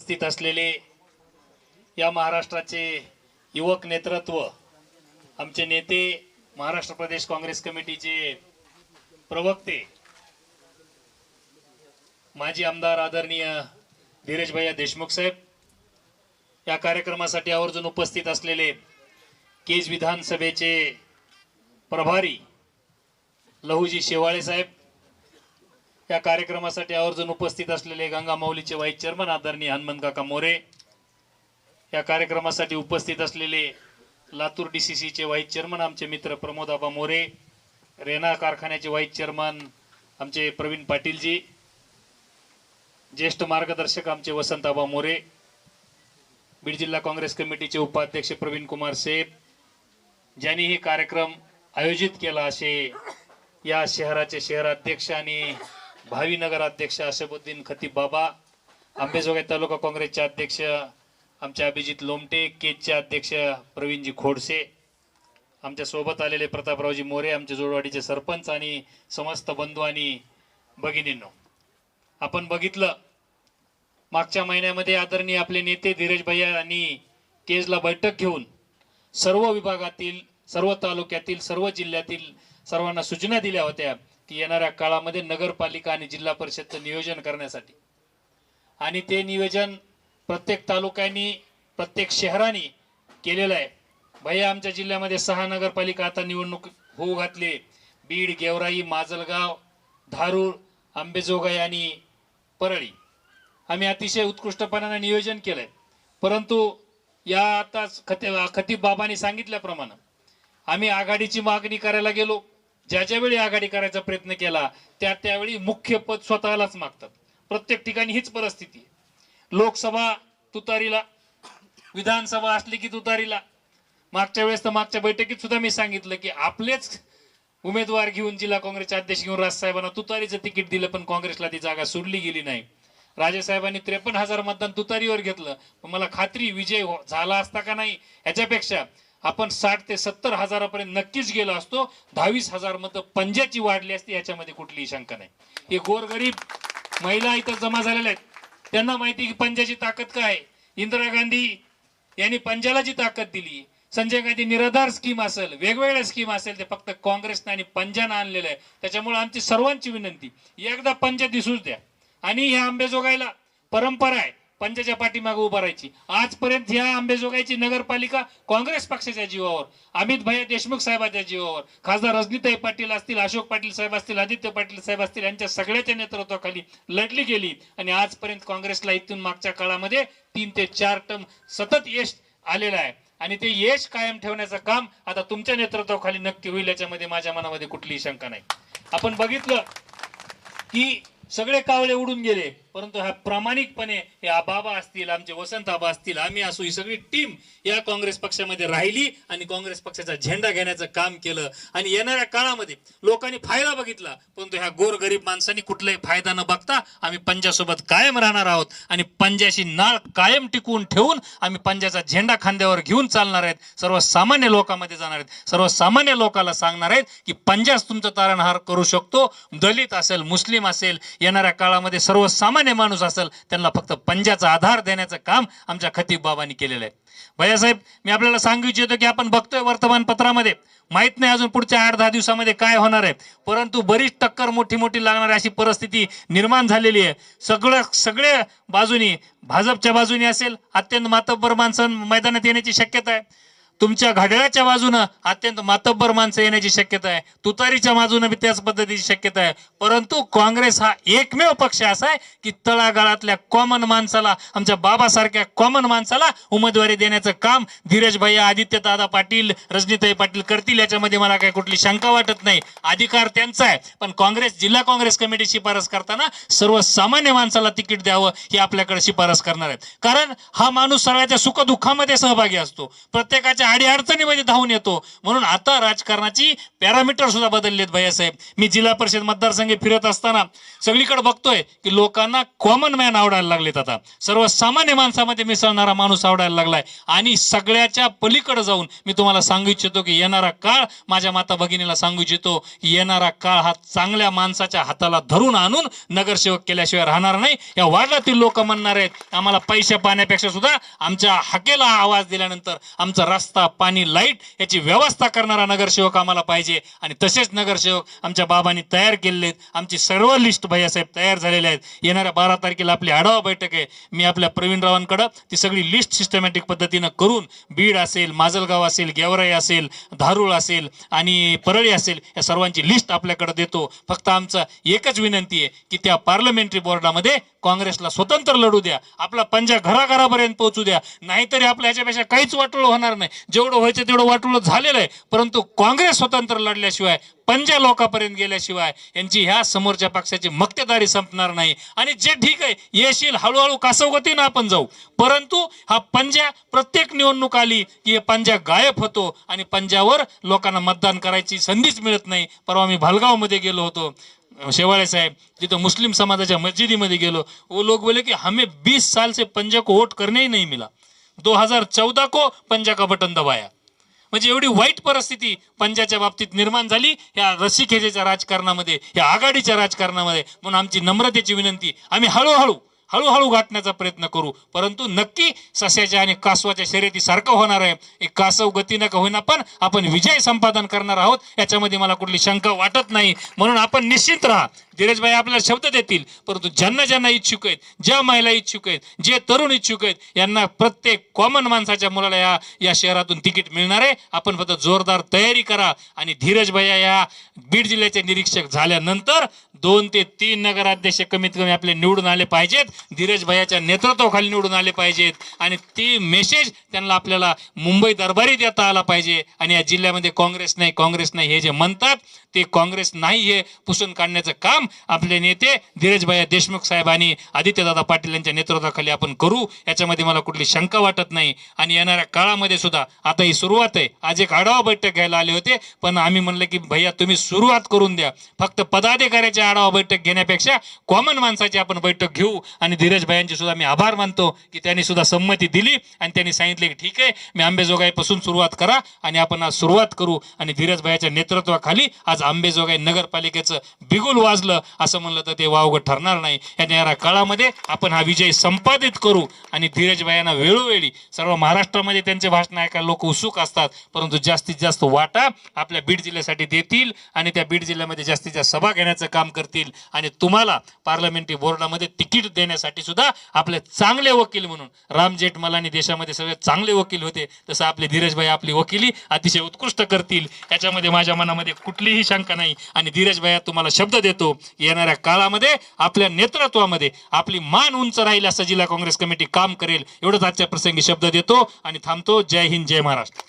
स्थित असलेले या महाराष्ट्राचे युवक नेतृत्व आमचे नेते महाराष्ट्र प्रदेश काँग्रेस कमिटीचे प्रवक्ते माजी आमदार आदरणीय धीरज भैया देशमुख साहेब या कार्यक्रमासाठी आवर्जून उपस्थित असलेले केज विधानसभेचे प्रभारी लहुजी शेवाळे साहेब या कार्यक्रमासाठी आवर्जून उपस्थित असलेले गंगा माऊलीचे व्हाईस चेअरमन आदरणीय हनुमंत काका मोरे या कार्यक्रमासाठी उपस्थित असलेले लातूर डी सी सीचे व्हाईस चेअरमन आमचे मित्र प्रमोद आबा मोरे रेना कारखान्याचे व्हाईस चेअरमन आमचे प्रवीण पाटीलजी ज्येष्ठ मार्गदर्शक आमचे वसंत आबा मोरे बीड जिल्हा काँग्रेस कमिटीचे उपाध्यक्ष प्रवीण कुमार सेब ज्यांनी हे कार्यक्रम आयोजित केला असे या शहराचे शहराध्यक्ष आणि भावी नगराध्यक्ष असबुद्दीन खतीब बाबा आंबेजोगाई तालुका काँग्रेसचे अध्यक्ष आमचे अभिजित लोमटे केजचे अध्यक्ष प्रवीणजी खोडसे आमच्यासोबत आलेले प्रतापरावजी मोरे आमचे जोडवाडीचे सरपंच आणि समस्त बंधू आणि भगिनींनो. आपण बघितलं मागच्या महिन्यामध्ये आदरणीय आपले नेते धीरज भैया यांनी केजला बैठक घेऊन सर्व विभागातील सर्व तालुक्यातील सर्व जिल्ह्यातील सर्वांना सूचना दिल्या होत्या. ती येणाऱ्या काळामध्ये नगरपालिका आणि जिल्हा परिषदचं नियोजन करण्यासाठी. आणि ते नियोजन प्रत्येक तालुक्यांनी प्रत्येक शहराने केलेलं आहे. भैया आमच्या जिल्ह्यामध्ये सहा नगरपालिका आता निवडणूक होऊ घातले बीड गेवराई माजलगाव धारूर आंबेजोगाई आणि परळी. आम्ही अतिशय उत्कृष्टपणाने नियोजन केलंय. परंतु या आता खते खतीब बाबांनी सांगितल्याप्रमाणे आम्ही आघाडीची मागणी करायला गेलो. ज्या ज्या वेळी आघाडी करायचा प्रयत्न केला त्या त्यावेळी मुख्य पद स्वतःलाच मागतात. प्रत्येक ठिकाणी हीच परिस्थिती लोकसभा तुतारीला विधानसभा असली की तुतारीला. मागच्या वेळेस तर मागच्या बैठकीत सुद्धा मी सांगितलं की आपलेच उमेदवार घेऊन जिल्हा काँग्रेसचे अध्यक्ष घेऊन राजसाहेबांना तुतारीचं तिकीट दिलं पण काँग्रेसला ती जागा सोडली गेली नाही. राजेसाहेबांनी त्रेपन्न हजार मतदान तुतारीवर घेतलं. पण मला खात्री विजय हो- झाला असता का नाही ह्याच्यापेक्षा आपण साठ ते सत्तर हजारापर्यंत नक्कीच गेलो असतो. दहावीस हजार मतं पंजाची वाढली असती याच्यामध्ये कुठलीही शंका नाही. हे गोरगरीब महिला इथं जमा झालेल्या आहेत. त्यांना माहिती की पंजाची ताकद काय? आहे. इंदिरा गांधी यांनी पंजाला जी ताकद दिली. संजय गांधी निराधार स्कीम असेल वेगवेगळ्या स्कीम असेल ते फक्त काँग्रेसनं आणि पंजानं आणलेलं आहे. त्याच्यामुळे आमची सर्वांची विनंती एकदा पंजा दिसूच द्या. आणि ह्या आंबेजोगाईला परंपरा आहे. पंचाच्या पाठीमागे उभा राहायची. आजपर्यंत ह्या आंबेजोगाईची नगरपालिका काँग्रेस पक्षाच्या जीवावर अमित भैया देशमुख साहेबांच्या जीवावर खासदार रजनीताई पाटील असतील अशोक पाटील साहेब असतील आदित्य पाटील साहेब असतील यांच्या सगळ्याच्या नेतृत्वाखाली लढली गेली. आणि आजपर्यंत काँग्रेसला इथून मागच्या काळामध्ये तीन ते चार टर्म सतत यश आलेलं आहे. आणि ते यश कायम ठेवण्याचं काम आता तुमच्या नेतृत्वाखाली नक्की होईल याच्यामध्ये माझ्या मनामध्ये कुठलीही शंका नाही. आपण बघितलं की सगळे कावळे उडून गेले. परंतु ह्या प्रामाणिकपणे हे आबाबा असतील आमचे वसंत आबा असतील आम्ही असू ही सगळी टीम या काँग्रेस पक्षामध्ये राहिली आणि काँग्रेस पक्षाचा झेंडा घेण्याचं काम केलं. आणि येणाऱ्या काळामध्ये लोकांनी फायदा बघितला परंतु ह्या गोरगरीब माणसांनी कुठलाही फायदा न बघता आम्ही पंजासोबत कायम राहणार आहोत आणि पंजाशी नाळ कायम टिकवून ठेवून आम्ही पंजाचा झेंडा खांद्यावर घेऊन चालणार आहेत. सर्वसामान्य लोकांमध्ये जाणार आहेत. सर्वसामान्य लोकाला सांगणार आहेत की पंजाच तुमचं तारणहार करू शकतो. दलित असेल मुस्लिम असेल येणाऱ्या काळामध्ये सर्वसामान्य माणूस असेल त्यांना फक्त पंजाचा आधार देण्याचं काम आमच्या खतीब बाबांनी केलेलं आहे. भैयासाहेब मी आपल्याला सांगू इच्छितो की आपण बघतोय वर्तमानपत्रामध्ये माहीत नाही अजून पुढच्या आठ दहा दिवसामध्ये काय होणार आहे. परंतु बरीच टक्कर मोठी मोठी लागणारी अशी परिस्थिती निर्माण झालेली आहे. सगळं सगळ्या बाजूनी भाजपच्या बाजूनी असेल अत्यंत मातब्बर माणसं मैदानात येण्याची शक्यता आहे. तुमच्या घड्याळाच्या बाजूनं अत्यंत मातब्बर माणसं येण्याची शक्यता आहे. तुतारीच्या बाजूनं बी त्याच पद्धतीची शक्यता आहे. परंतु काँग्रेस हा एकमेव पक्ष असा आहे की तळागाळातल्या कॉमन माणसाला आमच्या बाबासारख्या कॉमन माणसाला उमेदवारी देण्याचं काम धीरज भैया आदित्य दादा पाटील रजनीताई पाटील करतील याच्यामध्ये मला काही कुठली शंका वाटत नाही. अधिकार त्यांचा आहे. पण काँग्रेस जिल्हा काँग्रेस कमिटी शिफारस करताना सर्वसामान्य माणसाला तिकीट द्यावं ही आपल्याकडे शिफारस करणार आहेत. कारण हा माणूस सगळ्याच्या सुखदुःखामध्ये सहभागी असतो. प्रत्येकाच्या लोकांच्या अडीअडचणीमध्ये म्हणजे धावून येतो. म्हणून आता राजकारणाची पॅरामीटर सुद्धा बदललेत भैयासाहेब मी जिल्हा परिषद मतदारसंघी फिरत असताना सगळीकडे बघतोय की लोकांना कॉमन मॅन आवडायला लागलेत आता. सर्वसामान्य माणसामध्ये मिसळणारा माणूस आवडायला लागलाय. आणि सगळ्याच्या पलीकडे जाऊन मी तुम्हाला सांगू इच्छितो की येणारा काळ माझ्या माता भगिनीला सांगू इच्छितो की येणारा काळ हा चांगल्या माणसाच्या हाताला धरून आणून नगरसेवक केल्याशिवाय राहणार नाही. या वार्डातील लोक म्हणणार आहेत आम्हाला पैसे पाण्यापेक्षा सुद्धा आमच्या हकेला आवाज दिल्यानंतर आमचा रस्ता पाणी लाइट याची व्यवस्था करणारा नगरसेवक आम्हाला पाहिजे. आणि तसेच नगरसेवक आमच्या बाबांनी तयार केलेले आहेत आमची सर्व लिस्ट भैयासाहेब तयार झालेले आहेत. येणाऱ्या बारा तारखेला आपली आढावा बैठक आहे. मी आपल्या प्रवीणरावांकडं ती सगळी लिस्ट सिस्टमॅटिक पद्धतीनं करून बीड असेल माजलगाव असेल गेवराई असेल धारूळ असेल आणि परळी असेल या सर्वांची लिस्ट आपल्याकडे देतो. फक्त आमचं एकच विनंती आहे की त्या पार्लमेंटरी बोर्डामध्ये काँग्रेसला स्वतंत्र लढू द्या. आपला पंजा घराघरापर्यंत पोहोचू द्या. नाहीतरी आपल्या ह्याच्यापेक्षा काहीच वाटोळं होणार नाही. जेवढं व्हायचं तेवढं वाटोळं झालेलं आहे. परंतु काँग्रेस स्वतंत्र लढल्याशिवाय पंजा लोकांपर्यंत गेल्याशिवाय यांची ह्या समोरच्या पक्षाची मक्तेदारी संपणार नाही. आणि जे ठीक आहे येशील हळूहळू कासवगतीनं आपण जाऊ. परंतु हा पंजा प्रत्येक निवडणूक आली की हे पंजा गायब होतो आणि पंजावर लोकांना मतदान करायची संधीच मिळत नाही. परवा मी भालगावमध्ये गेलो होतो. शेवाळे साहेब जिथं मुस्लिम समाजाच्या मस्जिदीमध्ये गेलो वो लोग बोले की हमें 20 साल से पंजा को वोट करने ही नहीं मिला। 2014 को पंजा का बटन दबाया। म्हणजे एवढी वाईट परिस्थिती पंजाच्या बाबतीत निर्माण झाली या रस्सीखेचेच्या राजकारणामध्ये या आघाडीच्या राजकारणामध्ये. म्हणून आमची नम्रतेची विनंती आम्ही हळूहळू हळूहळू गाठण्याचा प्रयत्न करू. परंतु नक्की सस्याच्या आणि कासवाच्या शर्यती सारखं होणार आहे. एक कासव गतीनं का होईना पण आपण विजय संपादन करणार आहोत. याच्यामध्ये मला कुठली शंका वाटत नाही. म्हणून आपण निश्चित राहा. धीरजभाई आपल्याला शब्द देतील परंतु ज्यांना ज्यांना इच्छुक आहेत ज्या महिला इच्छुक आहेत जे तरुण इच्छुक आहेत यांना प्रत्येक कॉमन माणसाच्या मुलाला या या शहरातून तिकीट मिळणार आहे. आपण फक्त जोरदार तयारी करा आणि धीरज भैया या बीड जिल्ह्याचे निरीक्षक झाल्यानंतर दोन ते तीन नगराध्यक्ष कमीत कमी आपले निवडून आले पाहिजेत. धीरज भैयाच्या नेतृत्वाखाली निवडून आले पाहिजेत. आणि ती मेसेज त्यांना आपल्याला मुंबई दरबारी देता आला पाहिजे. आणि या जिल्ह्यामध्ये काँग्रेस नाही काँग्रेस नाही हे जे म्हणतात ते काँग्रेस नाही हे पुसून काढण्याचं काम आपले नेते धीरजभाई देशमुख साहेबांनी आदित्यदादा पाटील यांच्या नेतृत्वाखाली आपण करू. याच्यामध्ये मला कुठली शंका वाटत नाही. आणि येणाऱ्या काळामध्ये सुद्धा आता ही सुरुवात आहे. आज एक आढावा बैठक घ्यायला आले होते. पण आम्ही म्हणलं की भैया तुम्ही सुरुवात करून द्या. फक्त पदाधिकाऱ्याची आढावा बैठक घेण्यापेक्षा कॉमन माणसाची आपण बैठक घेऊ. आणि धीरजभाईंचे सुद्धा मी आभार मानतो की त्यांनी सुद्धा संमती दिली आणि त्यांनी सांगितले की ठीक आहे मी आंबेजोगाईपासून सुरुवात करा आणि आपण आज सुरुवात करू. आणि धीरजभाईच्या नेतृत्वाखाली आज आंबेजोगाई नगरपालिकेचं बिगुल वाजलं. असं म्हणलं तर ते वावगं ठरणार नाही. या येणाऱ्या काळामध्ये आपण हा विजय संपादित करू आणि धीरज वेळोवेळी सर्व महाराष्ट्रामध्ये त्यांचे भाषण ऐकायला लोक उत्सुक असतात. परंतु जास्तीत जास्त वाटा आपल्या बीड जिल्ह्यासाठी देतील आणि त्या बीड जिल्ह्यामध्ये जास्तीत जास्त सभा घेण्याचं काम करतील. आणि तुम्हाला पार्लमेंटरी बोर्डामध्ये तिकीट देण्यासाठी सुद्धा आपले चांगले वकील म्हणून राम जेठमलानी देशामध्ये सगळे चांगले वकील होते. तसं आपले धीरजभाई आपली वकिली अतिशय उत्कृष्ट करतील. याच्यामध्ये माझ्या मनामध्ये कुठलीही शंका नाही. आणि धीरजभाई तुम्हाला शब्द देतो. येणाऱ्या काळामध्ये आपल्या नेतृत्वामध्ये आपली मान उंच राहील असं जिल्हा काँग्रेस कमिटी काम करेल एवढंच आजच्या प्रसंगी शब्द देतो आणि थांबतो. जय हिंद जय महाराष्ट्र.